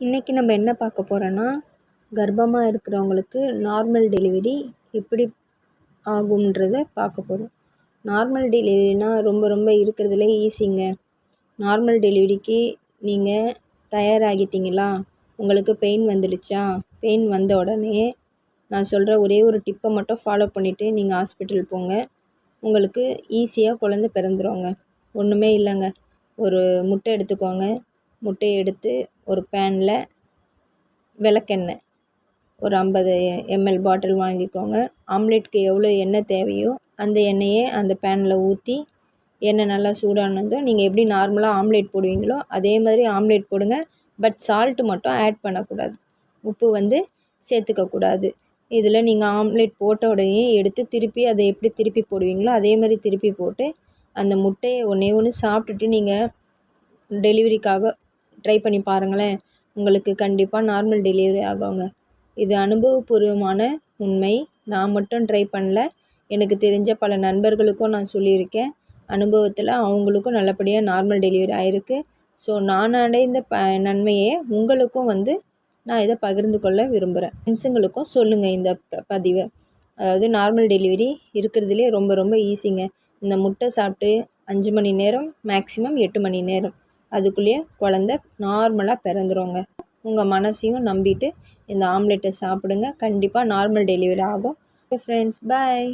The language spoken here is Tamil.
இன்றைக்கி நம்ம என்ன பார்க்க போகிறோன்னா கர்ப்பமாக இருக்கிறவங்களுக்கு நார்மல் டெலிவரி எப்படி ஆகும்ன்றத பார்க்க போகிறோம் நார்மல் டெலிவரினால் ரொம்ப ரொம்ப இருக்கிறதுலே ஈஸிங்க நார்மல் டெலிவரிக்கு நீங்கள் தயாராகிட்டீங்களா? உங்களுக்கு பெயின் வந்துடுச்சா? பெயின் வந்த உடனே நான் சொல்கிற ஒரே ஒரு டிப்பை மட்டும் ஃபாலோ பண்ணிவிட்டு நீங்கள் ஹாஸ்பிட்டல் போங்க. உங்களுக்கு ஈஸியாக குழந்த பிறந்துருங்க. ஒன்றுமே இல்லைங்க. ஒரு முட்டை எடுத்துக்கோங்க. முட்டையை எடுத்து ஒரு பேனில் விளக்கெண்ணெய். ஒரு ஐம்பது எம்எல் பாட்டில் வாங்கிக்கோங்க. ஆம்லேட்க்கு எவ்வளோ எண்ணெய் தேவையோ அந்த எண்ணெயை அந்த பேனில் ஊற்றி எண்ணெய் நல்லா சூடானதும் நீங்கள் எப்படி நார்மலாக ஆம்லேட் போடுவீங்களோ அதே மாதிரி ஆம்லேட் போடுங்க. பட் சால்ட்டு மட்டும் ஆட் பண்ணக்கூடாது. உப்பு வந்து சேர்த்துக்கக்கூடாது இதில் நீங்கள் ஆம்லேட் போட்ட உடனே எடுத்து திருப்பி அதை எப்படி திருப்பி போடுவீங்களோ அதே மாதிரி திருப்பி போட்டு அந்த முட்டையை ஒன்றே ஒன்று சாப்பிட்டுட்டு நீங்கள் டெலிவரிக்காக ட்ரை பண்ணி பாருங்களேன். உங்களுக்கு கண்டிப்பாக நார்மல் டெலிவரி ஆகுங்க. இது அனுபவபூர்வமான உண்மை. நான் மட்டும் ட்ரை பண்ணல. எனக்கு தெரிஞ்ச பல நண்பர்களுக்கும் நான் சொல்லியிருக்கேன். அனுபவத்தில் அவங்களுக்கும் நல்லபடியாக நார்மல் டெலிவரி ஆகிருக்கு ஸோ நான் அடைந்த ப நன்மையை உங்களுக்கும் வந்து நான் இதை பகிர்ந்து கொள்ள விரும்புகிறேன் ஃப்ரெண்ட்ஸுங்களுக்கும் சொல்லுங்கள் இந்த ப பதிவை. அதாவது நார்மல் டெலிவரி இருக்கிறதுலே ரொம்ப ரொம்ப ஈஸிங்க இந்த முட்டை சாப்பிட்டு அஞ்சு மணி நேரம் மேக்ஸிமம் எட்டு மணி நேரம். அதுக்குள்ளேயே குழந்த நார்மலாக பிறந்துருங்க. உங்கள் மனசையும் நம்பிட்டு இந்த ஆம்லெட்டை சாப்பிடுங்க. கண்டிப்பாக நார்மல் டெலிவரி ஆகும். Okay friends bye